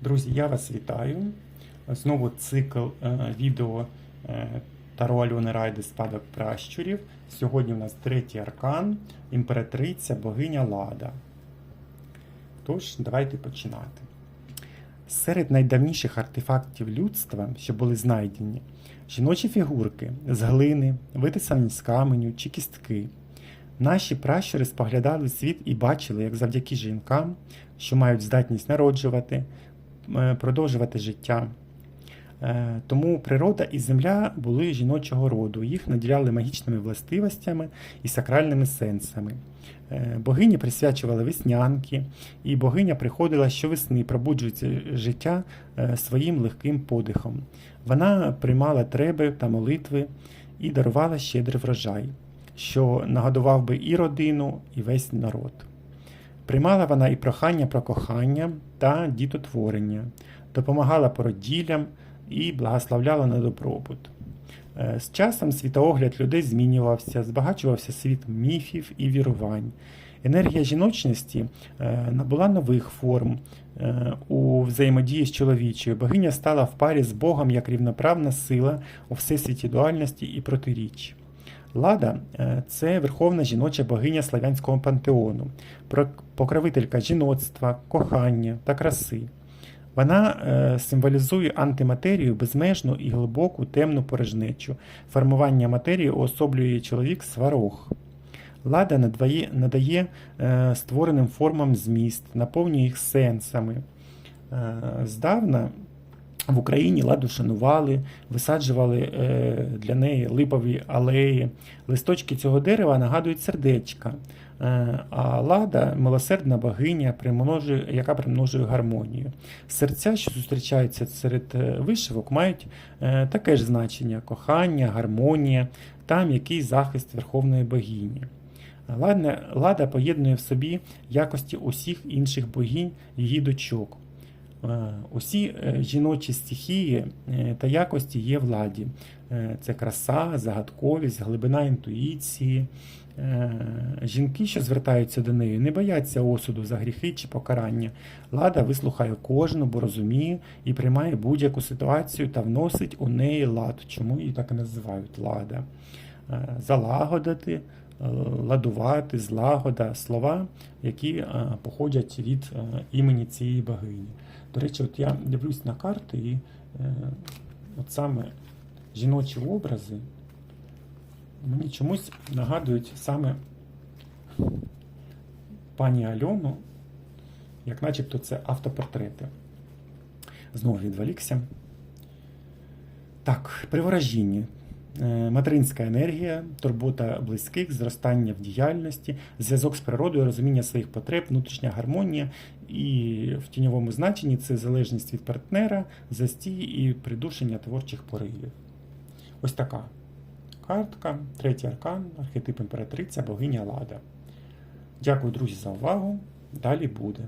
Друзі, я вас вітаю. Знову цикл е, відео е, Таро Альони Райди Спадок пращурів. Сьогодні у нас третій аркан, імператриця богиня Лада. Тож, давайте починати. Серед найдавніших артефактів людства, що були знайдені, жіночі фігурки з глини, витисані з каменю чи кістки. Наші пращури споглядали світ і бачили, як завдяки жінкам, що мають здатність народжувати, продовжувати життя. Е, Тому природа і земля були жіночого роду, їх наділяли магічними властивостями і сакральними сенсами. Е, Богині присвячували веснянки, і богиня приходила щовесни, пробуджуючи життя е, своїм легким подихом. Вона приймала треби та молитви і дарувала щедрий врожай, що нагодував би і родину, і весь народ. Приймала вона і прохання про кохання та дітотворення, допомагала породіллям і благословляла на добробут. Е, З часом світоогляд людей змінювався, збагачувався світ міфів і вірувань. Енергія жіночності е, набула нових форм е, у взаємодії з чоловічою. Богиня стала в парі з Богом як рівноправна сила у всесвіті дуальності і протиріч. Лада е, це верховна жіноча богиня славянського пантеону, покровителька жіноцтва, кохання та краси. Вона е, символізує антиматерію, безмежну і глибоку темну порожнечу. Формування матерії уособлює чоловік сварог. Лада надає, надає е, створеним формам зміст, наповнює їх сенсами. Здавна в Україні ладу шанували, висаджували е, для неї липові алеї. Листочки цього дерева нагадують сердечка. Е, А лада милосердна богиня, яка примножує гармонію. Серця, що зустрічаються серед е, вишивок, мають таке ж значення: кохання, гармонія та м'який захист верховної богині. Лада, поєднує в собі якості усіх інших богинь її дочок. Е, Усі е, жіночі стихії е, та якості є в ладі. Е, Це краса, загадковість, глибина інтуїції. Жінки, що звертаються до неї, не бояться осуду за гріхи чи покарання. Лада вислухає кожну, бо розуміє і приймає будь-яку ситуацію та вносить у неї лад. Чому її так і називають лада? Залагодити, ладувати, злагода слова, які е, походять від е, імені цієї богині. До речі, от я дивлюсь на карти і е, от саме жіночі образи мені чомусь нагадують саме пані Альону, як начебто це автопортрети. Знову відволікся. Так, при ворожінні. Е, Материнська енергія, турбота близьких, зростання в діяльності, зв'язок з природою, розуміння своїх потреб, внутрішня гармонія і в тіньовому значенні це залежність від партнера, застій і придушення творчих поривів. Ось така картка, третій аркан, архетип імператриця, богиня Лада. Дякую, друзі, за увагу. Далі буде.